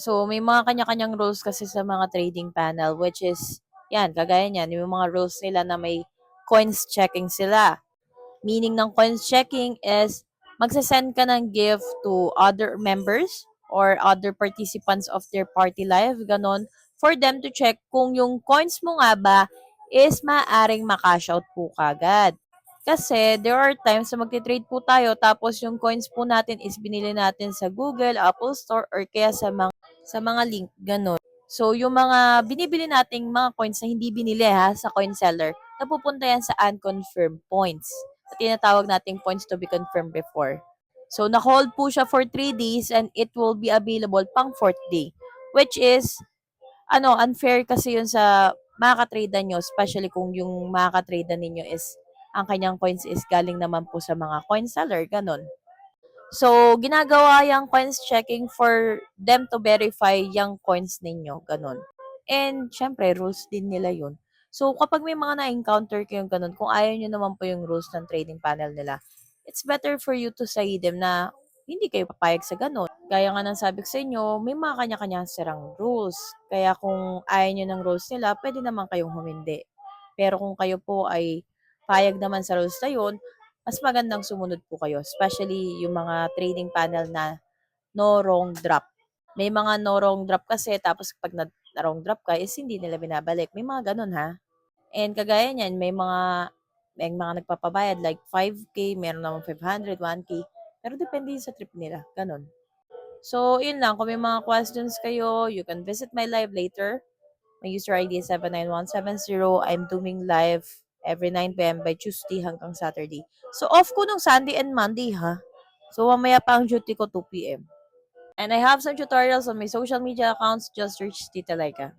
So, may mga kanya-kanyang rules kasi sa mga trading panel which is, yan, kagaya niyan, yung mga rules nila na may coins checking sila. Meaning ng coins checking is magsasend ka ng gift to other members or other participants of their party live, ganon, for them to check kung yung coins mo nga ba is maaring makash out po kagad. Kasi there are times na magte-trade po tayo tapos yung coins po natin is binili natin sa Google, Apple Store, or kaya sa mga sa mga link, ganon. So, yung mga binibili nating mga coins na hindi binili ha sa coin seller, napupunta yan sa unconfirmed points. Na tinatawag nating points to be confirmed before. So, na-hold po siya for 3 days and it will be available pang 4th day. Which is, ano, unfair kasi yun sa makakatrade nyo, especially kung yung makakatrade ninyo is, ang kanyang coins is galing naman po sa mga coin seller, ganon. So, ginagawa yung coins checking for them to verify yung coins ninyo, ganon. And, syempre, rules din nila yun. So, kapag may mga na-encounter kayong ganon, kung ayaw nyo naman po yung rules ng trading panel nila, it's better for you to say them na hindi kayo papayag sa ganon. Gaya nga ng sabi ko sa inyo, may mga kanya-kanya sirang rules. Kaya kung ayaw nyo ng rules nila, pwede naman kayong humindi. Pero kung kayo po ay payag naman sa rules na yun, mas magandang sumunod po kayo. Especially yung mga trading panel na no wrong drop. May mga no wrong drop kasi tapos pag na, wrong drop ka is hindi nila binabalik. May mga ganun ha. And kagaya niyan, may mga may mga nagpapabayad like 5k, meron naman 500, 1k. Pero depende sa trip nila. Ganun. So, yun lang. Kung may mga questions kayo, you can visit my live later. My user ID is 79170. I'm doing live every 9pm by Tuesday hanggang Saturday. So, off ko nung Sunday and Monday, ha? So, mamaya pa ang duty ko 2pm. And I have some tutorials on my social media accounts. Just search Tita Laika.